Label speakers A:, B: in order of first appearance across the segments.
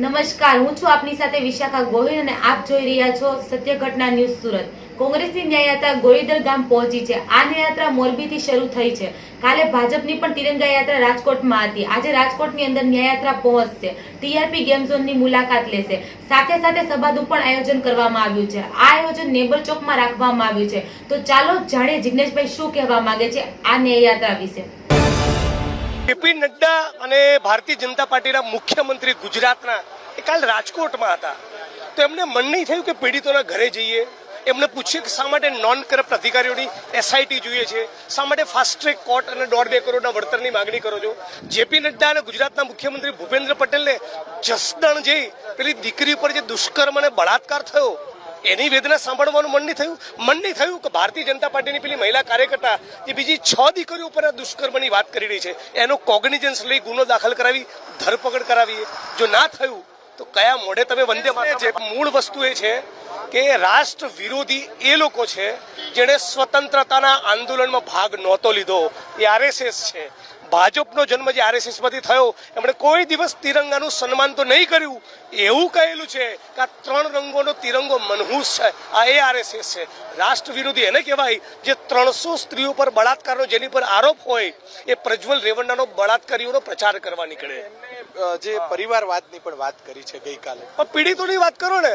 A: નમસ્કાર, હું છું આપની સાથે વિશાખા ગોહિલ અને આપ જોઈ રહ્યા છો સત્ય ઘટના ન્યૂઝ સુરત. કોંગ્રેસની ન્યાયયાત્રા ગોળીદર ગામ પહોંચી છે. આ ન્યાયયાત્રા મોરબીથી શરૂ થઈ છે. કાલે ભાજપની પણ તિરંગા યાત્રા રાજકોટમાં હતી. આજે રાજકોટની અંદર ન્યાયયાત્રા પહોંચશે. ટીઆરપી ગેમ ઝોનની મુલાકાત લેશે. સાથે સાથે સભાનું પણ આયોજન કરવામાં આવ્યું છે. આ આયોજન નેબર ચોકમાં રાખવામાં આવ્યું છે. તો ચાલો જાણીએ જિગ્નેશભાઈ શું કહેવા માંગે છે આ ન્યાયયાત્રા વિશે.
B: જેપી નડ્ડા અને ભારતીય જનતા પાર્ટીના મુખ્યમંત્રી ગુજરાતના એ કાલ રાજકોટમાં હતા. તો એમને મન નહીં થયું કે પીડિતોના ઘરે જઈએ. એમને પૂછ્યું કે શા માટે નોન કરપ્ટ અધિકારીઓની એસઆઈટી જોઈએ છે? શા માટે ફાસ્ટ ટ્રેક કોર્ટ અને દોઢ બે કરોડના વળતરની માગણી કરો છો? જેપી નડ્ડા અને ગુજરાતના મુખ્યમંત્રી ભૂપેન્દ્ર પટેલને જસદણ જઈ પેલી દીકરી પર જે દુષ્કર્મ અને બળાત્કાર થયો એની વેદના સાંભળવાનું મન નહીં થયું. મન નહીં થયું કે ભારતીય જનતા પાર્ટીની પેલી મહિલા કાર્યકર્તા જે બીજી છ દીકરીઓ ઉપર આ દુષ્કર્મની વાત કરી રહી છે એનો કોગ્નિજન્સ લઈ ગુનો દાખલ કરાવી ધરપકડ કરાવી. જો ના થયું તો કયા મોઢે તમે વંદે માતરમ મૂળ વસ્તુ એ છે કે રાષ્ટ્ર વિરોધી એ લોકો છે જેણે સ્વતંત્રતાના આંદોલનમાં ભાગ નહોતો લીધો. એ આરએસએસ છે. ભાજપનો જન્મ જે આરએસએસમાંથી થયો એમણે કોઈ દિવસ તિરંગાનું સન્માન તો નહીં કર્યું. એવું કહેલું છે કે આ ત્રણ રંગોનો તિરંગો મનહૂસ છે. આ એ આરએસએસ છે. રાષ્ટ્ર વિરોધી એને કહેવાય જે ત્રણસો સ્ત્રીઓ પર બળાત્કારનો જેની પર આરોપ હોય એ પ્રજ્વલ રેવન્નાનો બળાત્કારીઓનો પ્રચાર કરવા નીકળે.
C: જે પરિવારવાદની પણ વાત કરી છે ગઈકાલે.
B: પણ પીડિતોની વાત કરો ને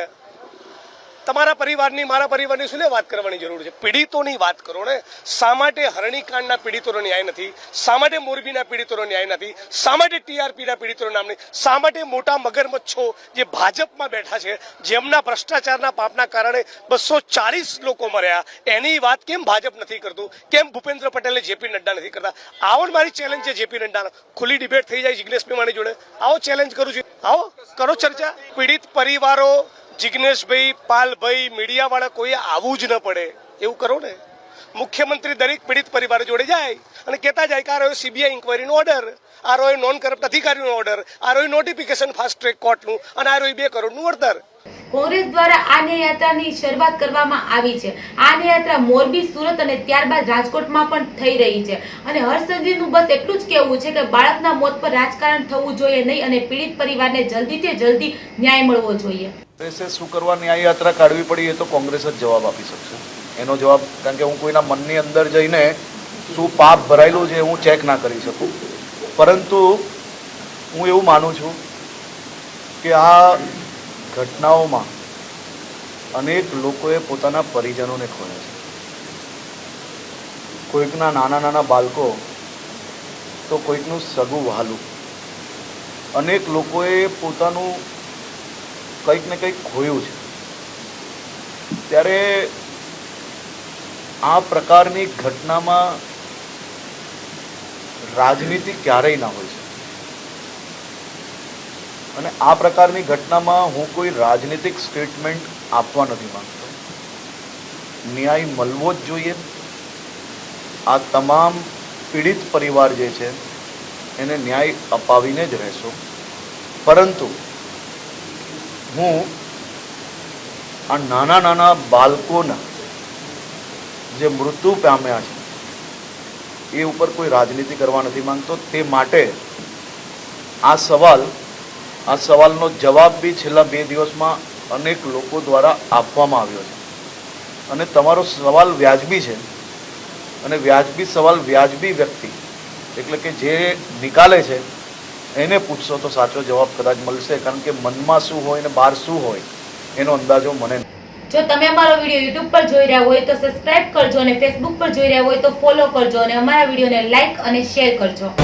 B: તમારા પરિવારની, મારા પરિવારની શું વાત કરવાની જરૂર છે? પીડિતોની વાત કરો ને. શા માટે હરણીકાંડના પીડિતોનો ન્યાય નથી? શા માટે મોરબીના પીડિતોનો ન્યાય નથી? શા માટે ટીઆરપીના પીડિતોનો નામ નહીં શા માટે મોટા મગરમચ્છો જે ભાજપમાં બેઠા છે, જેમના ભ્રષ્ટાચારના પાપના કારણે બસો ચાલીસ લોકો મર્યા, એની વાત કેમ ભાજપ નથી કરતું? કેમ ભૂપેન્દ્ર પટેલે જેપી નડ્ડા નથી કરતા? આવો મારી ચેલેન્જ છે જેપી નડ્ડાનો ખુલ્લી ડિબેટ થઈ જાય જિગ્નેશ મેવાણી જોડે. આવો ચેલેન્જ કરું છું. આવો, કરો ચર્ચા. પીડિત પરિવારો જિગ્નેશભાઈ પાલભાઈ મીડિયાવાળા કોઈ આવવું જ ન પડે. એવું કરો ને. મુખ્યમંત્રી દરેક પીડિત પરિવાર જોડે જાય અને કહેતા જાય કે આ રહ્યો સીબીઆઈ ઇન્કવાયરીનો ઓર્ડર આ રહ્યો નોન કરપ્ટ અધિકારીનો ઓર્ડર આ રહ્યો નોટિફિકેશન ફાસ્ટ ટ્રેક કોર્ટનું અને આ રહ્યું બે કરોડનું વળતર.
A: કોંગ્રેસ દ્વારા આ ન્યાયયાત્રાની શરૂઆત કરવામાં આવી છે. આ ન્યાયયાત્રા મોરબી, સુરત અને ત્યારબાદ રાજકોટમાં પણ થઈ રહી છે. અને હર્ષસંજીનું બસ એટલું જ કહેવું છે કે બાળકના મોત પર રાજકારણ થવું જોઈએ નહીં અને પીડિત પરિવારને જલ્દીથી જલ્દી ન્યાય મળવો જોઈએ.
D: શું કરવા ન્યાયયાત્રા કાઢવી પડી એ તો કોંગ્રેસ જ જવાબ આપી શકશે. એનો જવાબ, કારણ કે હું કોઈના મનની અંદર જઈને શું પાપ ભરાયેલું છે હું ચેક ના કરી શકું. પરંતુ હું એવું માનું છું કે આ ઘટનાઓમાં અનેક લોકોએ પોતાના પરિજનોને ખોયા છે. કોઈકના નાના નાના બાળકો, તો કોઈકનું સગું વહાલું. અનેક લોકોએ પોતાનું કંઈક ને કંઈક ખોયું છે. ત્યારે આ પ્રકારની ઘટનામાં રાજનીતિ ક્યારેય ના હોય છે. અને આ પ્રકારની ઘટનામાં હું કોઈ રાજનીતિક સ્ટેટમેન્ટ આપવા નથી માંગતો. ન્યાય મળવો જ જોઈએ. આ તમામ પીડિત પરિવાર જે છે, એને ન્યાય અપાવીને જ રહેશો. પરંતુ હું આ નાના નાના બાળકોના જે મૃત્યુ પામ્યા છે, એ ઉપર કોઈ રાજનીતિ કરવા નથી માંગતો. તે માટે આ સવાલ આ સવાલનો જવાબ બી છેલ્લા બે દિવસમાં અનેક લોકો દ્વારા આપવામાં આવ્યો છે. અને તમારો સવાલ વ્યાજબી છે. અને વ્યાજબી સવાલ વ્યાજબી વ્યક્તિ, એટલે કે જે નિકાલે છે, એને પૂછશો તો સાચો જવાબ કદાચ મળશે, કારણ કે મનમાં શું હોય ને બહાર શું હોય, એનો અંદાજો મને.
A: જો તમે અમારો વીડિયો યુટ્યુબ પર જોઈ રહ્યા હોય તો સબસ્ક્રાઇબ કરજો અને ફેસબુક પર જોઈ રહ્યા હોય તો ફોલો કરજો અને અમારા વિડીયોને લાઈક અને શેર કરજો.